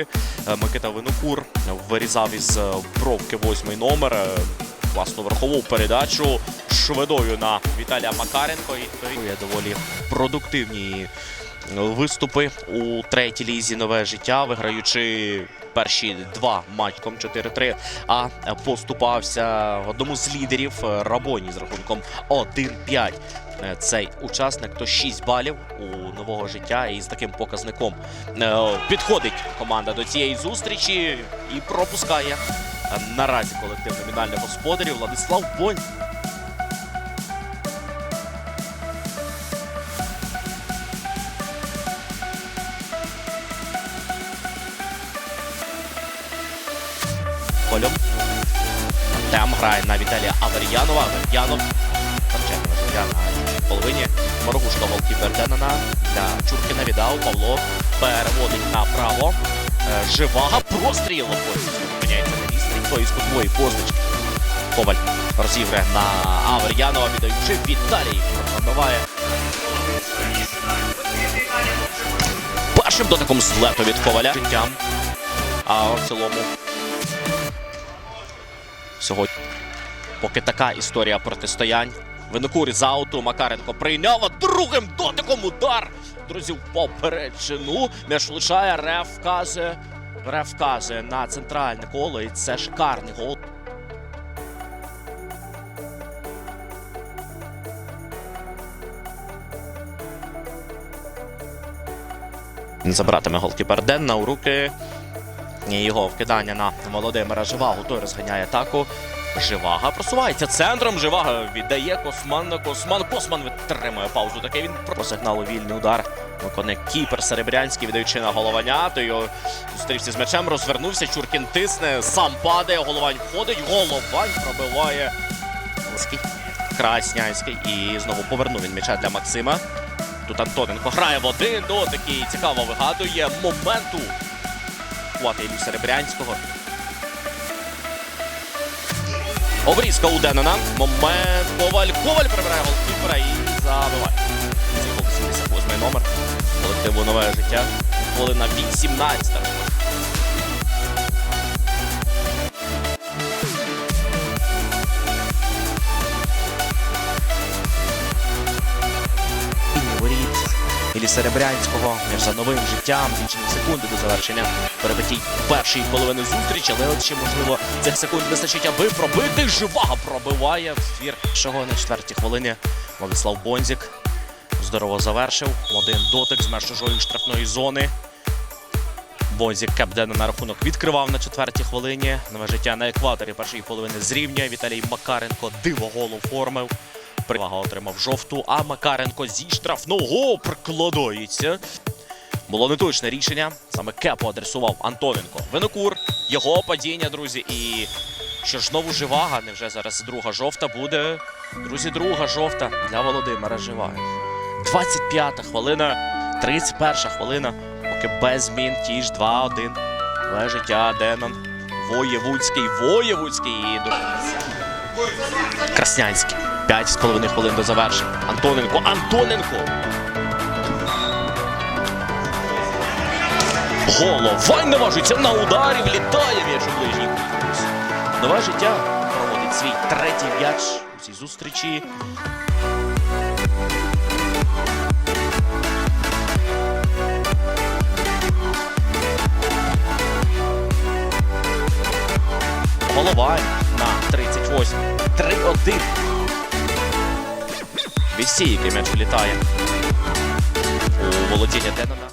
Е, Микита Винокур вирізав із е, бровки восьмий номер. е, Класну верхову передачу швидою на Віталія Макаренко. І є доволі продуктивні виступи у третій лізі нове життя, виграючи перші два матчком 4-3, а поступався одному з лідерів Рабоні з рахунком 1-5. Е, Цей учасник то 6 балів у нового життя, і з таким показником е, підходить команда до цієї зустрічі і пропускає наразі колектив номінальних господарів Владислав Бонь. Колем. Тем грає на Віталія Авер'янова. Авер'янов життя на половині. Морогушка голкіпер Денена для Чуркіна віддав. Павло переводить направо. Е, Живага простріл. Зупиняється на місці. Той з кутової позначки. Коваль розіграє на Авер'янова, віддаючи Віталій. Пробиває. Першим дотиком злету від Коваля. Життям. А в цілому сьогодні. Поки така історія протистоянь. Винокур з ауту Макаренко прийняв а другим дотиком удар. Друзі, в поперечину. М'яч влучає, реф вказує. Реф вказує на центральне коло, і це шикарний гол. Він забиратиме голкіпер Денна у руки. Його вкидання на Володимира Живагу. Той розганяє атаку. Живага просувається центром. Живага віддає Косман на Косман. Косман витримує паузу. Таке він по сигналу вільний удар. Виконує кіпер Серебрянський, віддаючи на головання. То його зустрівся з м'ячем, розвернувся. Чуркін тисне, сам падає. Головань входить. Головань пробиває. Краснянський. І знову повернув він м'яча для Максима. Тут Антоненко грає в один дотик і цікаво вигадує моменту. Хвати Ілю Серебрянського. Обрізка у Денена. Момент. Коваль. Коваль прибирає голкіпера і забиває. Гол 78 номер. Колективу нове життя. Хвилина 18. Серебрянського за новим життям, лічені секунди до завершення перебитій першої половини зустрічі, але ще можливо цих секунд вистачить, аби пробити. Живага пробиває в ствір першого на четвертій хвилині. Владислав Бонзік здорово завершив. Один дотик з меж штрафної зони. Бонзік Кепдена на рахунок відкривав на четвертій хвилині. Нове життя на екваторі першої половини зрівнює. Віталій Макаренко диво голу формив. Перевага отримав жовту, а Макаренко зі штрафного прикладається. Було неточне рішення. Саме Кепу адресував Антоненко. Винокур, його падіння, друзі. І що ж знову живага? Невже зараз друга жовта буде? Друзі, друга жовта для Володимира Живаги. 25-та хвилина, 31-ша хвилина. Поки без змін. Ті ж 2-1. Нове життя Денон. Воєвудський, Воєвудський і Краснянський. 5,5 хвилин до завершення. Антоненко, Антоненко. Головань наважується на ударі, влітає м'яч у ближній кут. Нове життя проводить свій третій м'яч у цій зустрічі. Головань на 38. 3-1. Від стійки м'яч влітає у володіння Денона.